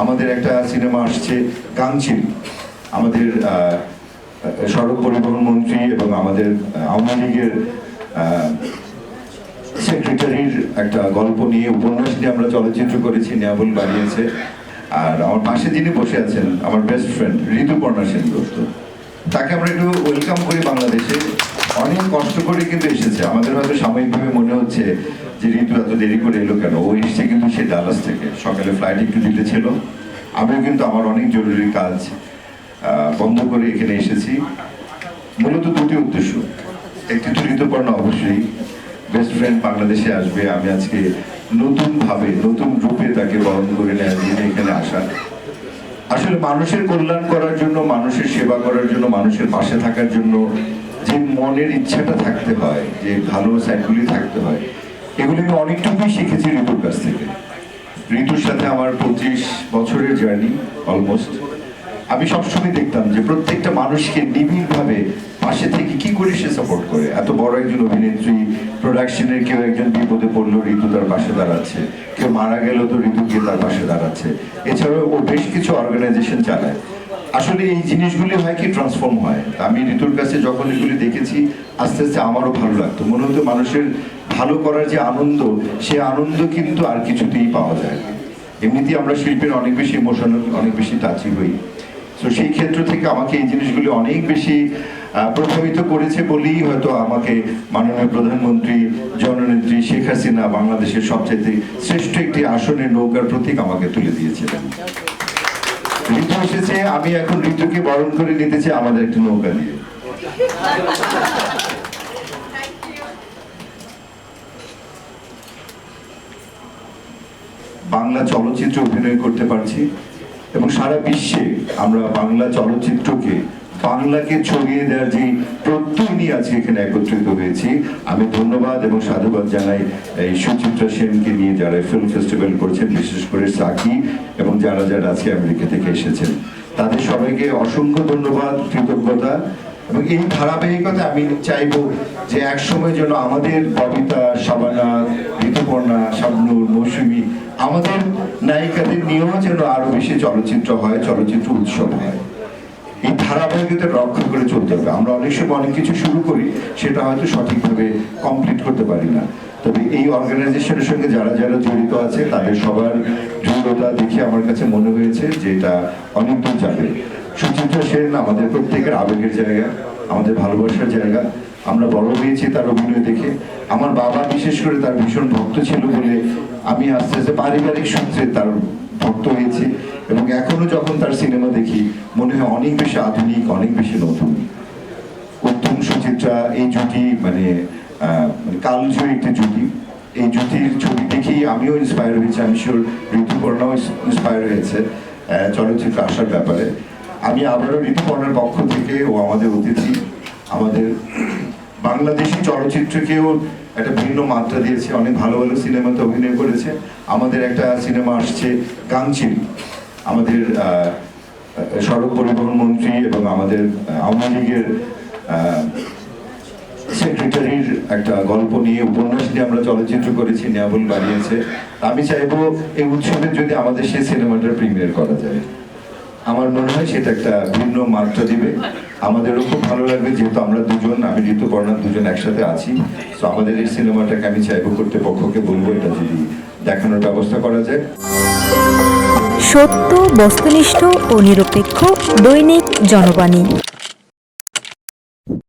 আমাদের একটা সিনেমা আসছে গাংচিল আমাদের সড়ক পরিবহন মন্ত্রী এবং আমাদের আওয়ামী লীগের সেক্রেটারির একটা গল্প নিয়ে উপন্যাস নিয়ে আমরা চলচ্চিত্র করেছি, নিয়াবুল বানিয়েছে আর আমার পাশে যিনি বসে আছেন, আমার বেস্ট ফ্রেন্ড ঋতুপর্ণা সেন দত্ত তাকে আমরা একটু ওয়েলকাম করি বাংলাদেশে। অনেক কষ্ট করে কিন্তু এসেছে। আমাদের হয়তো সাময়িকভাবে মনে হচ্ছে যে ঋতু এত দেরি করে এলো কেন? ও এসছে কিন্তু সে ডালাস থেকে। সকালে ফ্লাইট একটু দিতে ছিল। আমিও কিন্তু আমার অনেক জরুরি কাজ বন্ধ করে এখানে এসেছি। মূলত দুটি উদ্দেশ্য। একটি তো ঋতুপর্ণা অবশ্যই। বেস্ট ফ্রেন্ড বাংলাদেশে আসবে। আমি আজকে নতুন ভাবে নতুন রূপে তাকে বরণ করে নেওয়ার এখানে আসা। আসলে মানুষের কল্যাণ করার জন্য, মানুষের সেবা করার জন্য, মানুষের পাশে থাকার জন্য যে মনের ইচ্ছাটা থাকতে হয়, যে ভালো সাইডগুলি থাকতে হয়, এগুলি আমি অনেকটুকুই শিখেছি ঋতুর কাছ থেকে। ঋতুর সাথে আমার পঁচিশ বছরের জার্নি অলমোস্ট আমি সবসময় দেখতাম যে প্রত্যেকটা মানুষকে নিবিড়ভাবে পাশে থেকে কি করে সে সাপোর্ট করে। এত বড় একজন অভিনেত্রী প্রোডাকশনের কেউ একজন বিপদে পড়ল, ঋতু তার পাশে দাঁড়াচ্ছে। কেউ মারা গেল, তো ঋতু গিয়ে তার পাশে দাঁড়াচ্ছে। এছাড়াও ও বেশ কিছু অর্গানাইজেশন চালায়। আসলে এই জিনিসগুলি হয় কি ট্রান্সফর্ম হয়। আমি ঋতুর কাছে যখন এগুলি দেখেছি, আস্তে আস্তে আমারও ভালো লাগতো। মনে হতো মানুষের ভালো করার যে আনন্দ, সে আনন্দ কিন্তু আর কিছুতেই পাওয়া যায়। এমনিতেই আমরা শিল্পের অনেক বেশি ইমোশনাল অনেক বেশি টাচি হই। তো সেই ক্ষেত্র থেকে আমাকে এই জিনিসগুলি অনেক বেশি প্রভাবিত করেছে বলেই হয়তো আমাকে মাননীয় প্রধানমন্ত্রী, জননেত্রী শেখ হাসিনা বাংলাদেশের সবচেয়ে শ্রেষ্ঠ একটি আসনের নৌকার প্রতীক আমাকে তুলে দিয়েছিলেন। এসেছে, আমি এখন ঋতুকে বরণ করে আমাদের নৌকা বাংলা চলচ্চিত্র অভিনয় করতে পারছি এবং সারা বিশ্বে আমরা বাংলা চলচ্চিত্রকে বাংলাকে ছড়িয়ে দেওয়ার যে প্রত্যয় নিয়ে আজকে এখানে একত্রিত হয়েছি, আমি ধন্যবাদ এবং সাধুবাদ জানাই এই সুচিত্রা সেনকে নিয়ে যারা ফিল্ম ফেস্টিভ্যাল করছেন, বিশেষ করে সাকি এবং যারা যারা আজকে আমেরিকা থেকে এসেছেন। তাদের সবাইকে অসংখ্য ধন্যবাদ, কৃতজ্ঞতা এবং এই ধারাবাহিকতা আমি চাইব যে এক সময় যেন আমাদের ববিতা, শাবানা, ঋতুপর্ণা, শাবনুর, মৌসুমী আমাদের নায়িকাদের নিয়েও যেন আরও বেশি চলচ্চিত্র হয়, চলচ্চিত্র উৎসব হয়। ধারাবাহিকতা রক্ষা করে চলতে হবে। আমরা অনেক সময় অনেক কিছু শুরু করি, সেটা হয়তো সঠিকভাবে কমপ্লিট করতে পারি না। তবে এই অর্গানাইজেশনের সঙ্গে যারা যারা জড়িত আছে, তাদের সবার দৃঢ়তা দেখে আমার কাছে মনে হয়েছে যে এটা অনেক দূর যাবে। সুচিত্রা সেন আমাদের প্রত্যেকের আবেগের জায়গা, আমাদের ভালোবাসার জায়গা। আমরা বড় হয়েছি তার অভিনয় দেখে। আমার বাবা বিশেষ করে তার ভীষণ ভক্ত ছিল বলে আমি আস্তে আস্তে পারিবারিক সূত্রে তার ভক্ত হয়েছি এবং এখনও যখন তার সিনেমা দেখি, মনে হয় অনেক বেশি আধুনিক, অনেক বেশি নতুন। উত্তম সুচিত্রা এই জুটি মানে মানে কালজয়ী একটি জুটি। এই জুটির ছবি দেখেই আমিও ইন্সপায়ার হয়েছি আমি শিওর ঋতুপর্ণাও ইন্সপায়ার হয়েছে চলচ্চিত্র আসার ব্যাপারে। আমি আবারও ঋতুপর্ণার পক্ষ থেকে ও আমাদের অতিথি, আমাদের বাংলাদেশি চলচ্চিত্রকেও একটা ভিন্ন মাত্রা দিয়েছে। অনেক ভালো ভালো সিনেমাতে অভিনয় করেছে। আমাদের একটা সিনেমা আসছে গাংচিল আমাদের সড়ক পরিবহন মন্ত্রী এবং আমাদের আওয়ামী লীগের সেক্রেটারির একটা গল্প নিয়ে উপন্যাস নিয়ে আমরা চলচ্চিত্র করেছি, নিয়াবুল বানিয়েছে। আমি চাইব এই উৎসবে যদি আমাদের সেই সিনেমাটার প্রিমিয়ার করা যায়। আমার মনে হয় সেটা একটা ভিন্ন মাত্রা দিবে। আমাদেরও খুব ভালো লাগবে, যেহেতু আমরা দুজন, আমি ঋতুপর্ণা দুজন একসাথে আছি। তো আমাদের এই সিনেমাটাকে আমি চাইব কর্তৃপক্ষকে বলব এটা যদি দেখানোর ব্যবস্থা করা যায়। সত্য, বস্তুনিষ্ঠ ও নিরপেক্ষ দৈনিক জনবাণী।